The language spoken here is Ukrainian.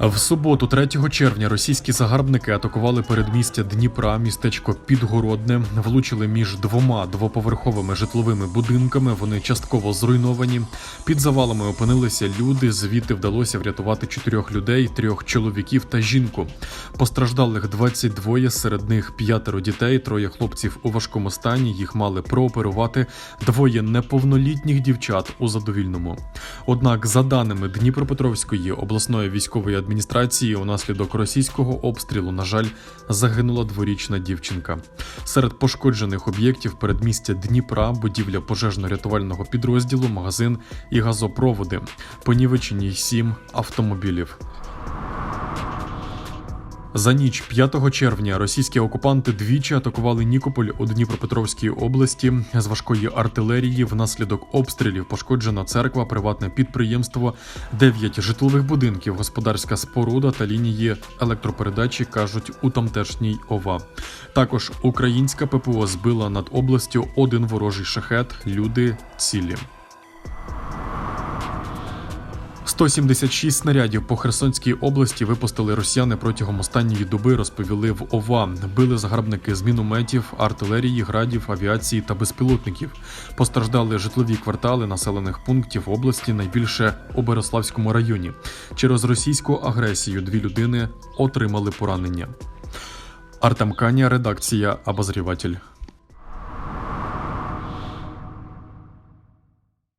В суботу, 3 червня, російські загарбники атакували передмістя Дніпра, містечко Підгородне, влучили між двома двоповерховими житловими будинками. Вони частково зруйновані. Під завалами опинилися люди. Звідти вдалося врятувати чотирьох людей, трьох чоловіків та жінку. Постраждалих 22, серед них п'ятеро дітей, троє хлопців у важкому стані. Їх мали прооперувати двоє неповнолітніх дівчат у задовільному. Однак, за даними Дніпропетровської обласної військової адміністрації, унаслідок російського обстрілу, на жаль, загинула дворічна дівчинка. Серед пошкоджених об'єктів передмістя Дніпра, будівля пожежно-рятувального підрозділу, магазин і газопроводи. Понівечені сім автомобілів. За ніч 5 червня російські окупанти двічі атакували Нікополь у Дніпропетровській області з важкої артилерії. Внаслідок обстрілів пошкоджена церква, приватне підприємство, 9 житлових будинків, господарська споруда та лінії електропередачі кажуть у тамтешній ОВА. Також українська ППО збила над областю один ворожий шахет. Люди цілі. 176 снарядів по Херсонській області випустили росіяни протягом останньої доби, розповіли в ОВА. Били загарбники з мінометів, артилерії, градів, авіації та безпілотників. Постраждали житлові квартали населених пунктів області, найбільше у Береславському районі. Через російську агресію дві людини отримали поранення. Артем Каня, редакція Обозріватель.